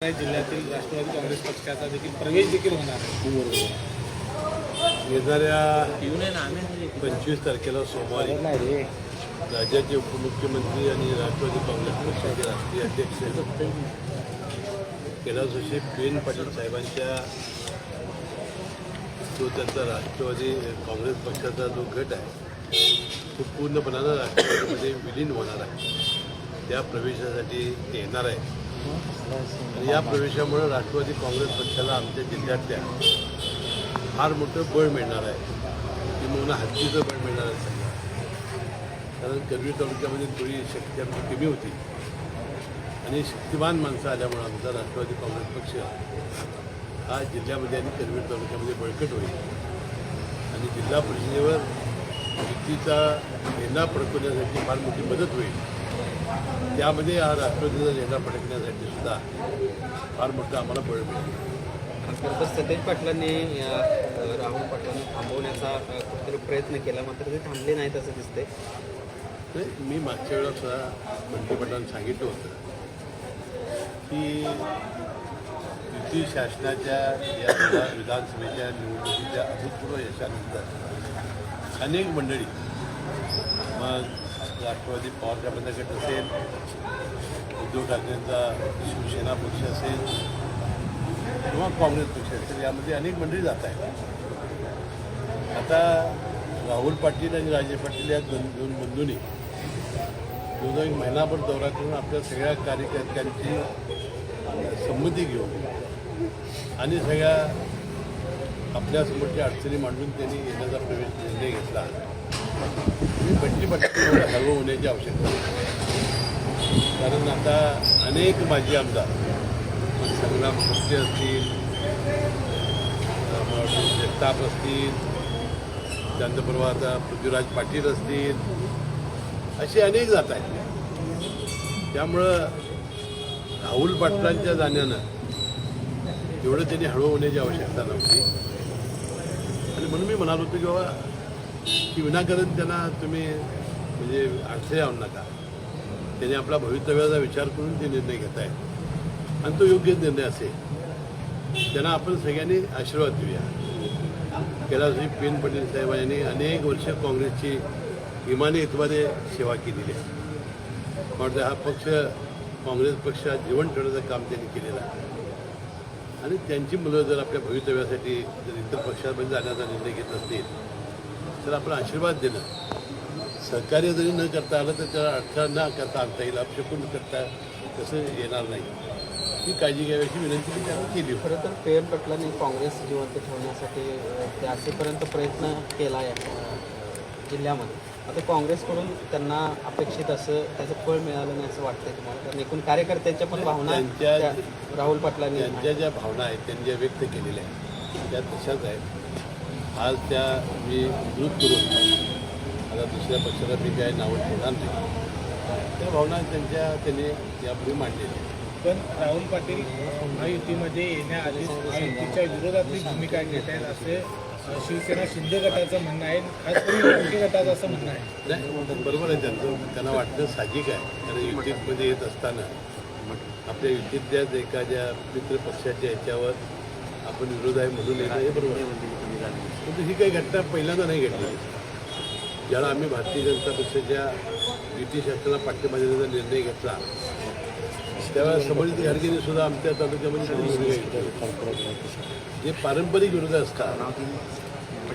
जिल्ह्यातील राष्ट्रवादी काँग्रेस पक्षाचा देखील प्रवेश देखील होणार आहे? येणाऱ्या पंचवीस तारखेला सोमवारी राज्याचे उपमुख्यमंत्री आणि राष्ट्रवादी काँग्रेस पक्षाचे राष्ट्रीय अध्यक्ष कैलासोशी पेन पाटील साहेबांच्या जो त्यांचा राष्ट्रवादी काँग्रेस पक्षाचा जो गट आहे तो पूर्णपणानं राष्ट्रवादीमध्ये विलीन होणार आहे. त्या प्रवेशासाठी ते येणार आहे आणि या प्रवेशामुळे राष्ट्रवादी काँग्रेस पक्षाला आमच्या जिल्ह्यातल्या फार मोठं बळ मिळणार आहे. किंवा हत्तीचं बळ मिळणार आहे सगळं. कारण करवीर तालुक्यामध्ये थोडी शक्ती आमची कमी होती. आणि शक्तिमान माणसं आल्यामुळे आमचा राष्ट्रवादी काँग्रेस पक्ष हा जिल्ह्यामध्ये आणि करवीर तालुक्यामध्ये बळकट होईल. आणि जिल्हा परिषदेवर युतीचा झेंडा पडकवण्यासाठी फार मोठी मदत होईल. त्यामध्ये हा राष्ट्रवादीचा झेंडा फडकण्यासाठी सुद्धा फार मोठं आम्हाला बळ मिळेल. तर सतेज पाटलांनी राहुल पाटलांना थांबवण्याचा कुठेतरी प्रयत्न केला मात्र ते थांबले नाहीत असं दिसतंय. नाही मी मागच्या वेळेला सुद्धा मंत्रिमंडळानं सांगितलं होतं की युती शासनाच्या या विधा- विधानसभेच्या निवडणुकीच्या अभूतपूर्व यशानंतर अनेक मंडळी मग राष्ट्रवादी पवार साहेबांचा गट असेल उद्धव ठाकरेंचा शिवसेना पक्ष असेल किंवा काँग्रेस पक्ष असेल यामध्ये अनेक मंडळी जात आहेत आता राहुल पाटील आणि राजे पाटील या दोन दोन बंधूंनी दोन एक महिनाभर दौरा करून आपल्या सगळ्या कार्यकर्त्यांची संमती घेऊन आणि सगळ्या आपल्यासमोरच्या अडचणी मांडून त्यांनी येण्याचा प्रवेश निर्णय घेतला. बंटी पट्टी हळू होण्याची आवश्यकता कारण आता अनेक माजी आमदार संग्राम सत्य असतील जगताप असतील त्यानंतर आता पृथ्वीराज पाटील असतील असे अनेक जात आहेत. त्यामुळं राहुल पाटलांच्या जाण्यानं एवढं त्यांनी हळू होण्याची आवश्यकता नव्हती. आणि म्हणून मी म्हणालो होतो की बाबा की विनाकारण त्यांना तुम्ही म्हणजे अडथळे आणू नका. त्यांनी आपला भवितव्याचा विचार करून ते निर्णय घेत आहेत. आणि तो योग्य निर्णय असेल त्यांना आपण सगळ्यांनी आशीर्वाद देऊया. कैलासजी पेन पटेल साहेब यांनी अनेक वर्ष काँग्रेसची इमानी इतवारे सेवा केलेली आहे. मला हा पक्ष काँग्रेस पक्षात जीवन ठेवण्याचं काम त्यांनी केलेलं आहे. आणि त्यांची मुलं जर आपल्या भवितव्यासाठी जर इतर पक्षामध्ये जाण्याचा निर्णय घेत असतील तर आपण आशीर्वाद देणं सहकार्य जरी न करता आलं तर त्याला अडथळा न करता आणता येईल अपशकून करता तसं येणार नाही. ही काळजी घ्यावी विनंती मी त्यांना केली. खरं तर पेयर पाटलांनी काँग्रेस जिवंत ठेवण्यासाठी अ, ते असेपर्यंत प्रयत्न केला आहे जिल्ह्यामध्ये. आता काँग्रेसकडून त्यांना अपेक्षित असं त्याचं फळ मिळालं नाही असं वाटतंय तुम्हाला. कारण एकूण कार्यकर्त्यांच्या पण भावना राहुल पाटलांनी त्यांच्या ज्या भावना आहेत त्यांनी ज्या व्यक्त केलेल्या आहेत त्या तशाच आहेत. आज त्या मी विरोध करून आता दुसऱ्या पक्षाला मी काय नावं ठेवणार नाही. त्या भावना त्यांच्या त्यांनी यापूर्वी मांडलेल्या पण राहुल पाटील महायुतीमध्ये येण्याआधीच महायुतीच्या विरोधातली भूमिका घेत आहेत असे शिवसेना शिंदे गटाचं म्हणणं आहे. खास करून गटाचं असं म्हणणं आहे. नाही बरोबर आहे त्यांचं. त्यांना वाटतं साहजिक आहे. कारण युतीमध्ये येत असताना आपल्या युतीतल्याच एखाद्या मित्र पक्षाच्या याच्यावर आपण विरोध आहे म्हणून येणं हे बरोबर. परंतु ही काही घटना पहिल्यांदा नाही घडली. ज्याला आम्ही भारतीय जनता पक्षाच्या युती शासनाला पाठिंबा देण्याचा निर्णय घेतला त्यावेळेला समर्जित गाडगेने सुद्धा आमच्या तालुक्यामध्ये जे पारंपरिक विरोध असतात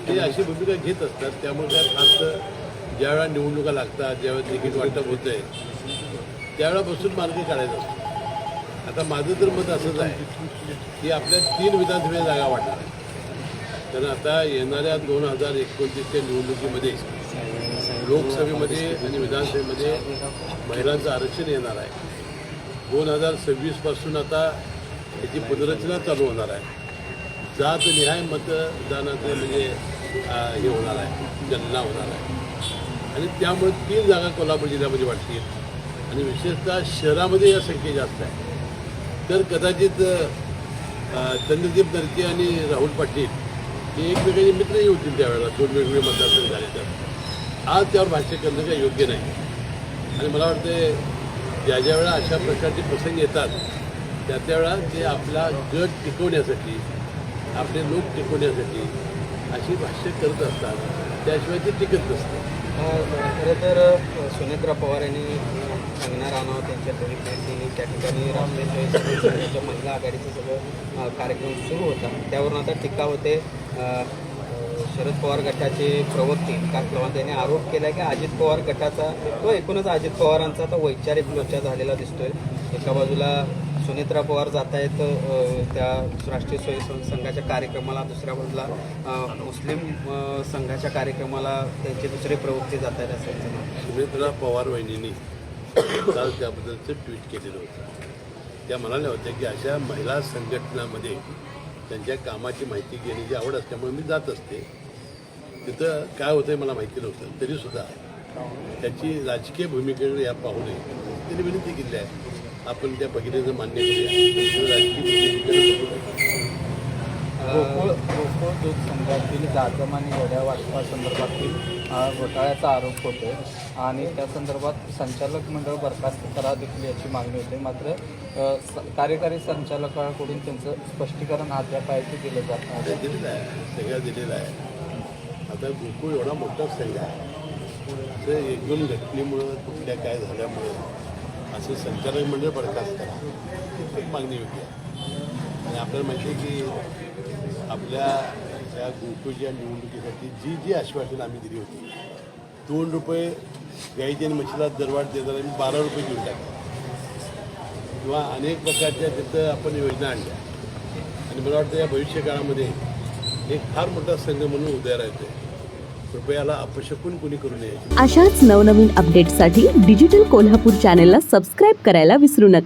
ते अशी भूमिका घेत असतात त्यामुळे काय फारसं ज्यावेळा निवडणुका लागतात ज्यावेळेस तिकीट वाटप होतं आहे त्यावेळापासून मार्ग काढायचा असतो. आता माझं तर मत असंच आहे की आपल्या तीन विधानसभेच्या जागा वाटणार आहे. कारण आता येणाऱ्या दोन हजार एकोणतीसच्या निवडणुकीमध्ये लोकसभेमध्ये आणि विधानसभेमध्ये महिलांचं आरक्षण येणार आहे. दोन हजार सव्वीसपासून आता याची पुनर्रचना चालू होणार आहे. जात निहाय मतदानाचं म्हणजे हे होणार आहे गणना होणार आहे. आणि त्यामुळे तीन जागा कोल्हापूर जिल्ह्यामध्ये वाटतील आणि विशेषतः शहरामध्ये या संख्या जास्त आहे. तर कदाचित चंद्रदीप नरके आणि राहुल पाटील हे एकमेकांचे मित्रही होतील त्यावेळेला दोन वेगवेगळे मतदारसंघ झाले तर. आज त्यावर भाष्य करणं काही योग्य नाही. आणि मला वाटतं ज्या ज्या वेळा अशा प्रकारचे प्रसंग येतात त्या त्यावेळा ते आपला गट टिकवण्यासाठी आपले लोक टिकवण्यासाठी अशी भाष्य करत असतात त्याशिवाय ते टिकत नसतं खरं तर सुनेत्रा पवार यांनी कंगना राणावत त्यांच्या घरी त्या ठिकाणी राष्ट्रीय महिला आघाडीचं सगळं कार्यक्रम सुरू होता. त्यावरून आता टीका होते शरद पवार गटाचे प्रवक्ते. विकास लवांत यांनी आरोप केला की अजित पवार गटाचा तो एकूणच अजित पवारांचा आता वैचारिक लोचा झालेला दिसतोय. एका बाजूला सुनेत्रा पवार जात आहेत त्या राष्ट्रीय स्वयंसेवक संघाच्या कार्यक्रमाला दुसऱ्या बाजूला मुस्लिम संघाच्या कार्यक्रमाला त्यांचे दुसरे प्रवक्ते जात आहेत असं सुनेत्रा पवार वहिनी काल त्याबद्दलचं ट्विट केलेलं होतं. त्या म्हणाल्या होत्या की अशा महिला संघटनामध्ये त्यांच्या कामाची माहिती घेण्याची आवड असल्यामुळे मी जात असते. तिथं काय होतं आहे मला माहिती नव्हतं. तरीसुद्धा त्याची राजकीय भूमिकेकडे या पाहू नये त्यांनी विनंती केली आहे. आपण त्या भगिनीचं मान्य करूया. राजकीय भूमिकेकडे गोकुळ गोकुळ दूध संघातील जाजम आणि वड्या वाटपा संदर्भातील घोटाळ्याचा आरोप होतो आणि त्या संदर्भात संचालक मंडळ बरखास्त करा देखील याची मागणी होते. मात्र कार्यकारी संचालकाकडून त्यांचं स्पष्टीकरण अद्याप आहे दिलं जात नाही. ते दिलेलं आहे. सगळं दिलेलं आहे. आता गोकुळ एवढा मोठा संघ आहे. ते एक दोन घटनेमुळं कुठल्या काय झाल्यामुळं असं संचालक मंडळ बरखास्त करा. एक मागणी होती आणि आपल्याला माहिती आहे की आपल्या या गोकुळच्या निवडणुकीसाठी जी जी आश्वासन आम्ही दिली होती दोन रुपये गाईची आणि मच्छीला दरवाढ देताना आम्ही बारा रुपये देऊन टाकले. किंवा अनेक प्रकारच्या तिथं आपण योजना आणल्या. आणि मला वाटतं या भविष्य काळामध्ये एक फार मोठा संघ म्हणून उदयाला येतोय. कृपयाला अपशकून कोणी करू नये अशाच नवनवीन अपडेटसाठी डिजिटल कोल्हापूर चॅनेलला सबस्क्राईब करायला विसरू नका.